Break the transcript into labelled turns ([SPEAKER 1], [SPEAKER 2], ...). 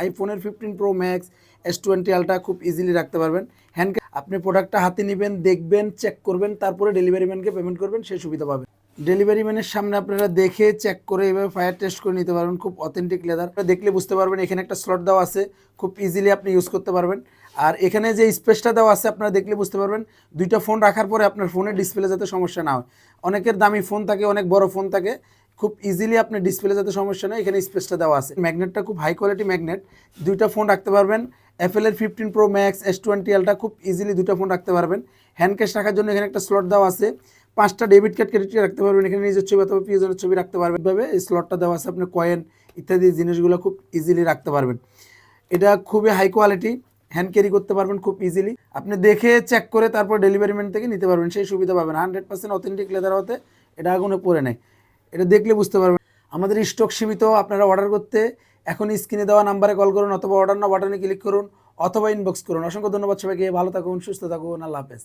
[SPEAKER 1] আইফোনের fifteen pro max S twenty ultra খুব easily রাখতে পারবেন। হ্যান্ড আপনি প্রোডাক্টটা হাতে নেবেন, দেখবেন চেক করবেন, তারপরে ডেলিভারি ম্যানকে পেমেন্ট করবেন সেই সুবিধা পাবেন ডেলিভারি ম্যানের সামনে আপনারা দেখে চেক করে এভাবে ফায়ার টেস্ট করে নিতে পারবেন, খুব অথেন্টিক লেদার দেখলে বুঝতে পারবেন, এখানে একটা স্লট দেওয়া আছে, খুব ইজিলি আপনি ইউজ করতে পারবেন। আর এখানে যে স্পেসটা দেওয়া আছে, আপনারা দেখলে বুঝতে পারবেন, দুইটা ফোন রাখার পরে আপনার ফোনের ডিসপ্লে যাতে সমস্যা না হয়। অনেকের দামি ফোন থাকে, অনেক বড় ফোন থাকে খুব ইজিলি আপনার ডিসপ্লে যাতে সমস্যা নয় এখানে স্পেসটা দেওয়া আছে। ম্যাগনেটটা খুব হাই কোয়ালিটি ম্যাগনেট দুইটা ফোন রাখতে পারবেন। অ্যাপেল এর fifteen pro max S twenty এলটা খুব ইজিলি দুটো ফোন রাখতে পারবেন। হ্যান্ড ক্যাশ রাখার জন্য এখানে একটা স্লট দেওয়া আছে। পাঁচটা ডেবিট কার্ড ক্রেডিট কার্ড রাখতে পারবেন। এখানে নিজের ছবি অথবা প্রিয়জনের ছবি রাখতে পারবেন। এভাবে এই স্লটটা দেওয়া আছে। আপনি কয়েন ইত্যাদি জিনিসগুলো খুব ইজিলি রাখতে পারবেন। এটা খুবই হাই কোয়ালিটি হ্যান্ড ক্যারি করতে পারবেন খুব ইজিলি আপনি দেখে চেক করে তারপর ডেলিভারি ম্যান থেকে নিতে পারবেন। সেই সুবিধা পাবেন। হান্ড্রেড পার্সেন্ট অথেন্টিক লেদার হতে এটা আগুনে পড়ে নেয় এটা দেখলে বুঝতে পারবেন। আমাদের স্টক সীমিত, আপনারা অর্ডার করতে এখন স্ক্রিনে দেওয়া নাম্বারে কল করুন অথবা অর্ডার না বাটনে ক্লিক করুন অথবা ইনবক্স করুন। অসংখ্য ধন্যবাদ সবাইকে, ভালো থাকুন, সুস্থ থাকুন, আল্লাহ হাফেজ।